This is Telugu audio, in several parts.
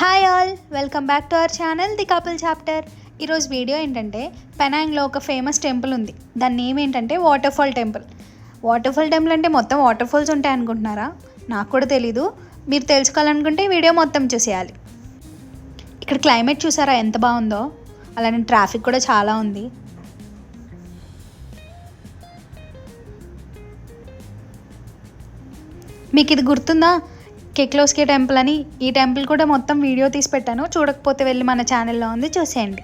Hi all welcome back to our channel the couple chapter ఈరోజు వీడియో ఏంటంటే పెనాంగ్లో ఒక ఫేమస్ టెంపుల్ ఉంది. దాని నేమ్ ఏంటంటే వాటర్ఫాల్ టెంపుల్ వాటర్ఫాల్ టెంపుల్ అంటే మొత్తం వాటర్ఫాల్స్ ఉంటాయి అనుకుంటున్నారా? నాకు కూడా తెలీదు. మీరు తెలుసుకోవాలనుకుంటే వీడియో మొత్తం చూసేయాలి. ఇక్కడ క్లైమేట్ చూసారా ఎంత బాగుందో? అలానే ట్రాఫిక్ కూడా చాలా ఉంది. మీకు ఇది గుర్తుందా? కెక్లోస్కే టెంపుల్ అని ఈ టెంపుల్ కూడా మొత్తం వీడియో తీసి పెట్టాను. చూడకపోతే వెళ్ళి మన ఛానల్లో ఉంది చూసేయండి.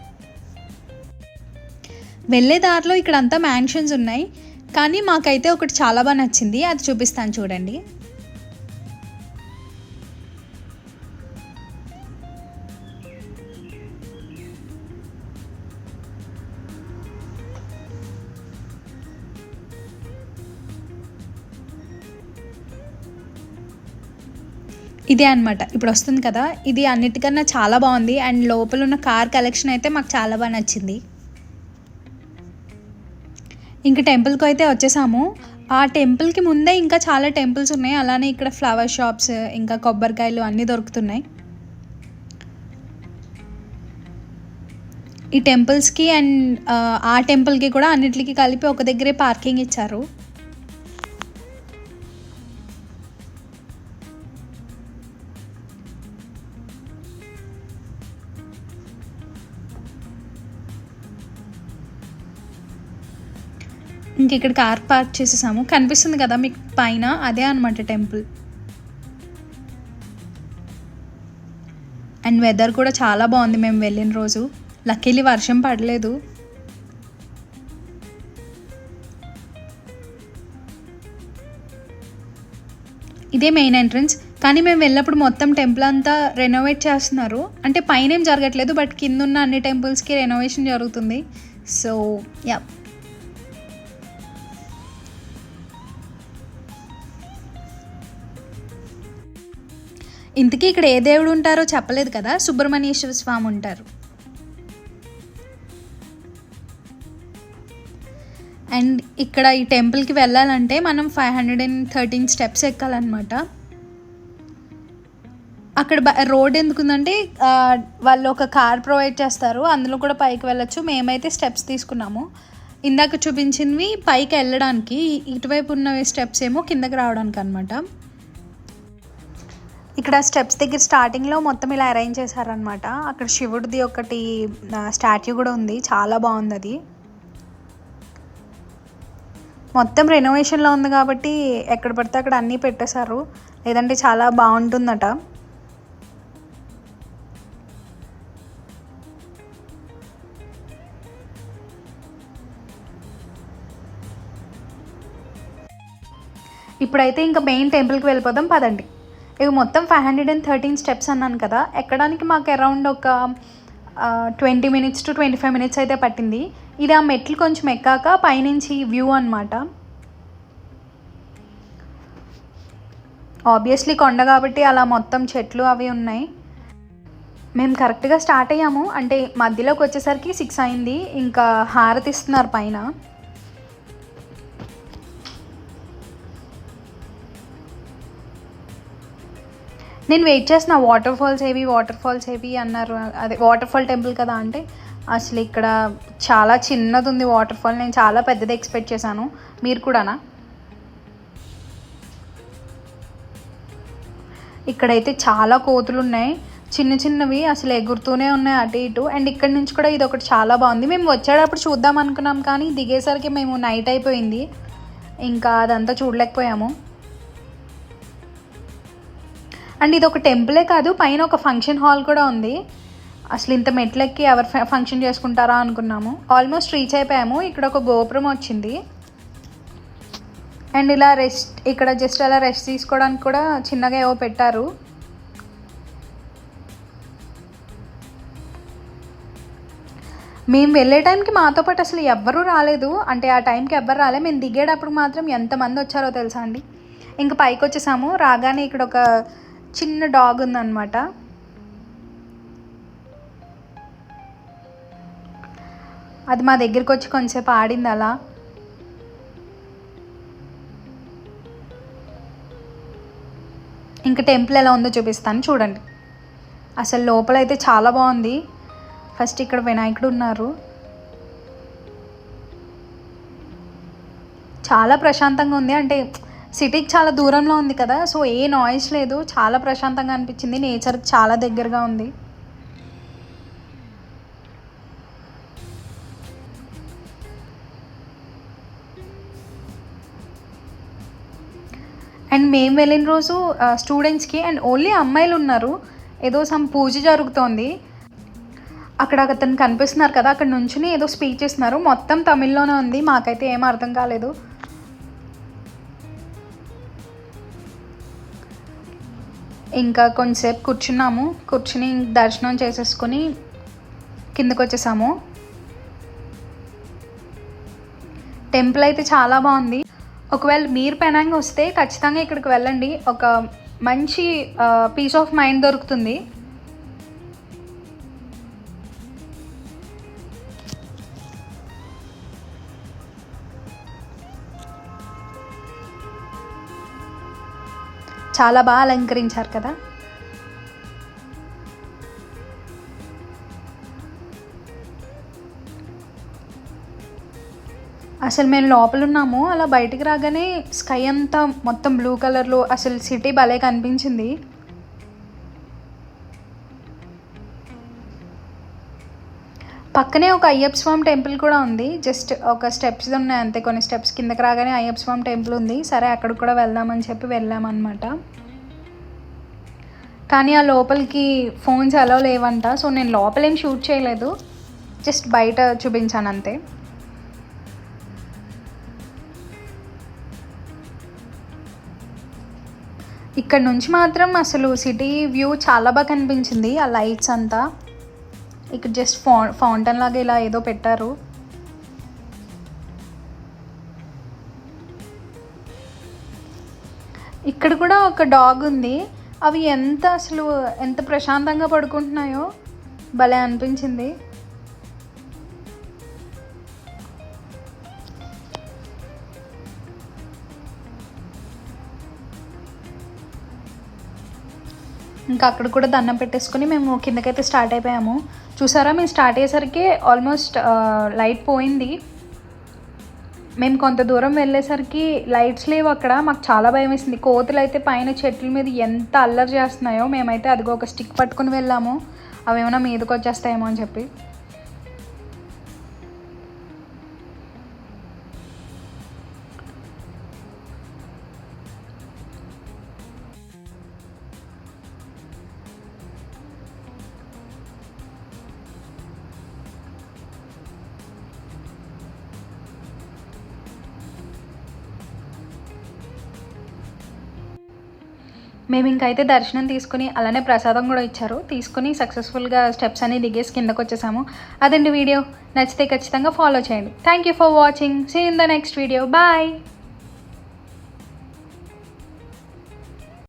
వెళ్ళే దారిలో ఇక్కడంతా మ్యాన్షన్స్ ఉన్నాయి. కానీ మాకైతే ఒకటి చాలా బాగా నచ్చింది. అది చూపిస్తాను చూడండి. ఇదే అనమాట ఇప్పుడు వస్తుంది కదా ఇది అన్నిటికన్నా చాలా బాగుంది. అండ్ లోపల ఉన్న కార్ కలెక్షన్ అయితే మాకు చాలా బాగా నచ్చింది. ఇంక టెంపుల్కి అయితే వచ్చేసాము. ఆ టెంపుల్కి ముందే ఇంకా చాలా టెంపుల్స్ ఉన్నాయి. అలానే ఇక్కడ ఫ్లవర్ షాప్స్ ఇంకా కొబ్బరికాయలు అన్నీ దొరుకుతున్నాయి. ఈ టెంపుల్స్కి అండ్ ఆ టెంపుల్కి కూడా అన్నిటికీ కలిపి ఒక దగ్గరే పార్కింగ్ ఇచ్చారు. ఇంక ఇక్కడ కార్ పార్క్ చేసేసాము. కనిపిస్తుంది కదా మీకు పైన? అదే అనమాట టెంపుల్. అండ్ వెదర్ కూడా చాలా బాగుంది మేము వెళ్ళిన రోజు. లక్కీలీ వర్షం పడలేదు. ఇదే మెయిన్ ఎంట్రన్స్. కానీ మేము వెళ్ళినప్పుడు మొత్తం టెంపుల్ అంతా రెనోవేట్ చేస్తున్నారు. అంటే పైన ఏం జరగట్లేదు బట్ కింద ఉన్న అన్ని టెంపుల్స్కి రెనోవేషన్ జరుగుతుంది. సో యా ఇంతకీ ఇక్కడ ఏ దేవుడు ఉంటారో చెప్పలేదు కదా? సుబ్రహ్మణ్యేశ్వర స్వామి ఉంటారు. అండ్ ఇక్కడ ఈ టెంపుల్కి వెళ్ళాలంటే మనం five hundred and thirteen steps ఎక్కాలన్నమాట. అక్కడ బ రోడ్ ఎందుకుందంటే వాళ్ళు ఒక కార్ ప్రొవైడ్ చేస్తారు. అందులో కూడా పైకి వెళ్ళొచ్చు. మేమైతే స్టెప్స్ తీసుకున్నాము. ఇందాక చూపించినవి పైకి వెళ్ళడానికి ఇటువైపు ఉన్నవి స్టెప్స్ ఏమో కిందకి రావడానికి అనమాట ఇక్కడ స్టెప్స్ దగ్గర స్టార్టింగ్లో మొత్తం ఇలా అరేంజ్ చేశారనమాట అక్కడ శివుడిది ఒకటి స్టాట్యూ కూడా ఉంది. చాలా బాగుంది అది మొత్తం రెనోవేషన్లో ఉంది కాబట్టి ఎక్కడ పడితే అక్కడ అన్నీ పెట్టేశారు. లేదంటే చాలా బాగుంటుందట. ఇప్పుడైతే ఇంకా మెయిన్ టెంపుల్కి వెళ్ళిపోదాం. పదండి. ఇవి మొత్తం five hundred and thirteen steps అన్నాను కదా. ఎక్కడానికి మాకు అరౌండ్ ఒక twenty minutes to twenty five minutes అయితే పట్టింది. ఇది ఆ మెట్లు కొంచెం ఎక్కాక పైనుంచి వ్యూ అనమాట ఆబ్వియస్లీ కొండ కాబట్టి అలా మొత్తం చెట్లు అవి ఉన్నాయి. మేము కరెక్ట్గా స్టార్ట్ అయ్యాము. అంటే మధ్యలోకి వచ్చేసరికి సిక్స్ అయింది. ఇంకా హారతి ఇస్తున్నారు పైన. నేను వెయిట్ చేసిన వాటర్ ఫాల్స్ ఏవి వాటర్ ఫాల్స్ ఏవి అన్నారు. అదే వాటర్ ఫాల్ టెంపుల్ కదా అంటే అసలు ఇక్కడ చాలా చిన్నది ఉంది వాటర్ ఫాల్ నేను చాలా పెద్దది ఎక్స్పెక్ట్ చేశాను. మీరు కూడానా? ఇక్కడైతే చాలా కోతులు ఉన్నాయి. చిన్న చిన్నవి అసలు ఎగురుతూనే ఉన్నాయి అటు ఇటు. అండ్ ఇక్కడ నుంచి కూడా ఇది ఒకటి చాలా బాగుంది. మేము వచ్చేటప్పుడు చూద్దాం అనుకున్నాం కానీ దిగేసరికి మేము నైట్ అయిపోయింది. ఇంకా అదంతా చూడలేకపోయాము. అండ్ ఇది ఒక టెంపులే కాదు పైన ఒక ఫంక్షన్ హాల్ కూడా ఉంది. అసలు ఇంత మెట్లెక్కి ఎవరు ఫంక్షన్ చేసుకుంటారా అనుకున్నాము. ఆల్మోస్ట్ రీచ్ అయిపోయాము. ఇక్కడ ఒక గోపురం వచ్చింది. అండ్ ఇలా రెస్ట్ ఇక్కడ జస్ట్ అలా రెస్ట్ తీసుకోవడానికి కూడా చిన్నగా ఏవో పెట్టారు. మేము వెళ్ళే టైంకి మాతో పాటు అసలు ఎవ్వరూ రాలేదు. అంటే ఆ టైంకి ఎవ్వరు రాలే. మేము దిగేటప్పుడు మాత్రం ఎంతమంది వచ్చారో తెలుసా అండి? ఇంకా పైకి వచ్చేసాము రాగానే ఇక్కడ ఒక చిన్న డాగ్ ఉందన్నమాట. అది మా దగ్గరికి వచ్చి కొంచెంసేపు ఆడింది అలా. ఇంకా టెంపుల్ ఎలా ఉందో చూపిస్తాను చూడండి. అసలు లోపలైతే చాలా బాగుంది. ఫస్ట్ ఇక్కడ వినాయకుడు ఉన్నారు. చాలా ప్రశాంతంగా ఉంది. అంటే సిటీకి చాలా దూరంలో ఉంది కదా సో ఏ నాయిస్ లేదు. చాలా ప్రశాంతంగా అనిపించింది. నేచర్ చాలా దగ్గరగా ఉంది. అండ్ మేము వెళ్ళిన రోజు స్టూడెంట్స్కి అండ్ ఓన్లీ అమ్మాయిలు ఉన్నారు. ఏదో సమ్ పూజ జరుగుతోంది. అక్కడ అతను కనిపిస్తున్నారు కదా అక్కడ నుంచుని ఏదో స్పీచ్ ఇస్తున్నారు మొత్తం తమిళ్ళోనే ఉంది. మాకైతే ఏం అర్థం కాలేదు. ఇంకా కొంచెంసేపు కూర్చున్నాము. కూర్చుని దర్శనం చేసేసుకొని కిందకు వచ్చేసాము టెంపుల్ అయితే చాలా బాగుంది. ఒకవేళ మీరు పెనాంగ్ వస్తే ఖచ్చితంగా ఇక్కడికి వెళ్ళండి. ఒక మంచి పీస్ ఆఫ్ మైండ్ దొరుకుతుంది. చాలా బాగా అలంకరించారు కదా. అసలు మేము లోపల ఉన్నాము అలా బయటికి రాగానే స్కై అంతా మొత్తం బ్లూ కలర్లో అసలు సిటీ భలే కనిపించింది. పక్కనే ఒక అయ్యప్ప స్వామి టెంపుల్ కూడా ఉంది. జస్ట్ ఒక స్టెప్స్ ఉన్నాయి అంతే. కొన్ని స్టెప్స్ కిందకి రాగానే అయ్యప్ప స్వామి టెంపుల్ ఉంది. సరే అక్కడికి కూడా వెళ్దామని చెప్పి వెళ్ళామన్నమాట. కానీ ఆ లోపలికి ఫోన్స్ అలా లేవంట. సో నేను లోపలేం షూట్ చేయలేదు. జస్ట్ బయట చూపించాను అంతే. ఇక్కడ నుంచి మాత్రం అసలు సిటీ వ్యూ చాలా బాగా కనిపించింది. ఆ లైట్స్ అంతా. ఇక్కడ జస్ట్ ఫౌ ఫౌంటైన్ లాగా ఇలా ఏదో పెట్టారు. ఇక్కడ కూడా ఒక డాగ్ ఉంది. అవి ఎంత అసలు ఎంత ప్రశాంతంగా పడుకుంటున్నాయో భలే అనిపించింది. ఇంకా అక్కడ కూడా దండం పెట్టేసుకొని మేము కిందకైతే స్టార్ట్ అయిపోయాము. చూసారా? మేము స్టార్ట్ అయ్యేసరికి ఆల్మోస్ట్ లైట్ uh, పోయింది. మేము కొంత దూరం వెళ్ళేసరికి లైట్స్ లేవు అక్కడ. మాకు చాలా భయం వేసింది. కోతులు అయితే పైన చెట్ల మీద ఎంత అల్లరి చేస్తున్నాయో మేమైతే అదిగో ఒక స్టిక్ పట్టుకుని వెళ్ళాము. అవి ఏమైనా మీదకి వచ్చేస్తాయేమో అని చెప్పి. మేము ఇంకైతే దర్శనం తీసుకుని అలానే ప్రసాదం కూడా ఇచ్చారు. తీసుకుని సక్సెస్ఫుల్గా స్టెప్స్ అన్ని దిగేసి కిందకు వచ్చేసాము అదండి వీడియో. నచ్చితే ఖచ్చితంగా ఫాలో చేయండి. Thank you for watching see in the next video bye